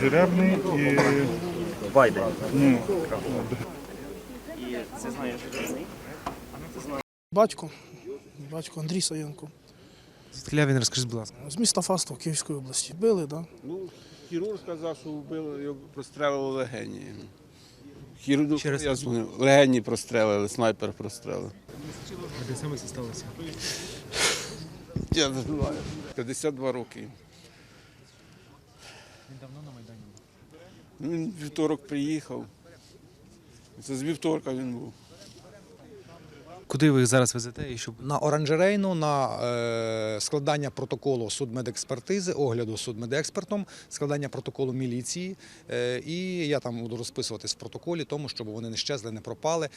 Жеребний і Вайде. ну, І це знаєш. Батько, батько Андрій Саєнко. Звідки він розкажіть, будь ласка. З міста Фастов Київської області. Били, да? Ну, хірург сказав, що вбили, його прострелили легені. Хірург, Ще раз. я дзвонив, легені прострелили, снайпер прострелив. А де саме це сталося? Я не знаю. 52 роки. Він давно на Майдані був. Він вівторок приїхав. Це з вівторка він був. Куди ви їх зараз везете і щоб... на оранжерейну на е, складання протоколу судмедекспертизи, огляду судмедекспертом, складання протоколу міліції. Е, і я там буду розписуватись в протоколі, тому щоб вони не щезли, не пропали.